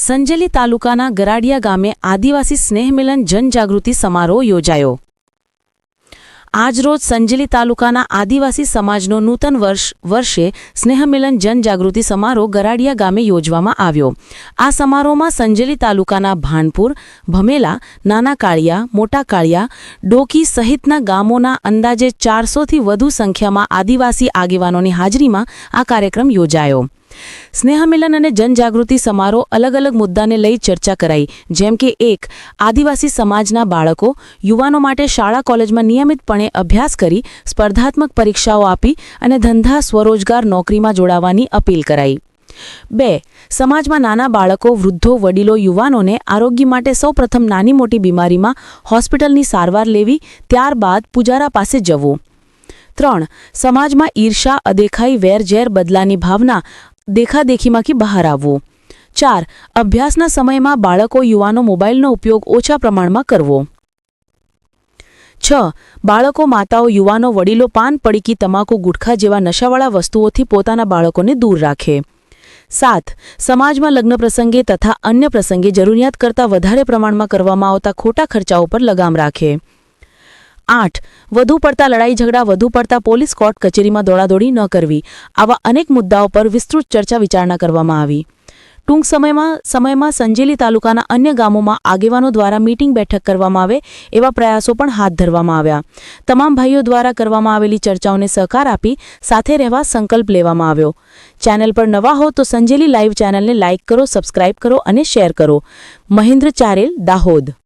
સંજેલી તાલુકાના ગરાડિયા ગામે આદિવાસી સ્નેહમિલન જનજાગૃતિ સમારોહ યોજાયો. આજરોજ સંજેલી તાલુકાના આદિવાસી સમાજનો નૂતન વર્ષ વર્ષે સ્નેહમિલન જનજાગૃતિ સમારોહ ગરાડિયા ગામે યોજવામાં આવ્યો. આ સમારોહમાં સંજેલી તાલુકાના ભાનપુર, ભમેલા નાના કાળિયા મોટા કાળિયા ડોકી સહિતના ગામોના અંદાજે ચારસોથી વધુ સંખ્યામાં આદિવાસી આગેવાનોની હાજરીમાં આ કાર્યક્રમ યોજાયો. સ્નેહમિલન અને જનજાગૃતિ સમારોહ અલગ અલગ મુદ્દાને લઈ ચર્ચા કરાઈ, જેમ કે એક, આદિવાસી સમાજના બાળકો યુવાનો માટે શાળા કોલેજમાં નિયમિતપણે અભ્યાસ કરી સ્પર્ધાત્મક પરીક્ષાઓ આપી અને ધંધા, સ્વરોજગાર, નોકરીમાં જોડાવાની અપીલ કરાઈ. બે, સમાજમાં નાના બાળકો, વૃદ્ધો, વડીલો, યુવાનોને આરોગ્ય માટે સૌપ્રથમ નાની મોટી બીમારીમાં હોસ્પિટલની સારવાર લેવી, ત્યારબાદ પૂજારા પાસે જવું. ત્રણ, સમાજમાં ઈર્ષા, અદેખાઈ, વેરઝેર બદલાની ભાવના દેખાદેખીમાંથી બહાર આવવું. ચાર, અભ્યાસના સમયમાં બાળકો યુવાનો મોબાઈલનો ઉપયોગ ઓછા પ્રમાણમાં કરવો. છ, બાળકો માતાઓ યુવાનો વડીલો પાન પડીકી તમાકુ ગુટખા જેવા નશાવાળા વસ્તુઓથી પોતાના બાળકોને દૂર રાખે. સાત, સમાજમાં લગ્ન પ્રસંગે તથા અન્ય પ્રસંગે જરૂરિયાત કરતાં વધારે પ્રમાણમાં કરવામાં આવતા ખોટા ખર્ચાઓ પર લગામ રાખે. આઠ. વધુ પડતા લડાઈ ઝઘડા વધુ પડતા પોલીસ, કોર્ટ કચેરીમાં દોડાદોડી ન કરવી. આવા અનેક મુદ્દાઓ પર વિસ્તૃત ચર્ચા વિચારણા કરવામાં આવી. ટૂંક સમયમાં સમયમાં સંજેલી તાલુકાના અન્ય ગામોમાં આગેવાનો દ્વારા મીટિંગ બેઠક કરવામાં આવે એવા પ્રયાસો પણ હાથ ધરવામાં આવ્યા. તમામ ભાઈઓ દ્વારા કરવામાં આવેલી ચર્ચાઓને સહકાર આપી સાથે રહેવા સંકલ્પ લેવામાં આવ્યો. ચેનલ પર નવા હો તો સંજેલી લાઈવ ચેનલને લાઇક કરો, સબસ્ક્રાઇબ કરો અને શેર કરો. મહેન્દ્ર ચારેલ, દાહોદ.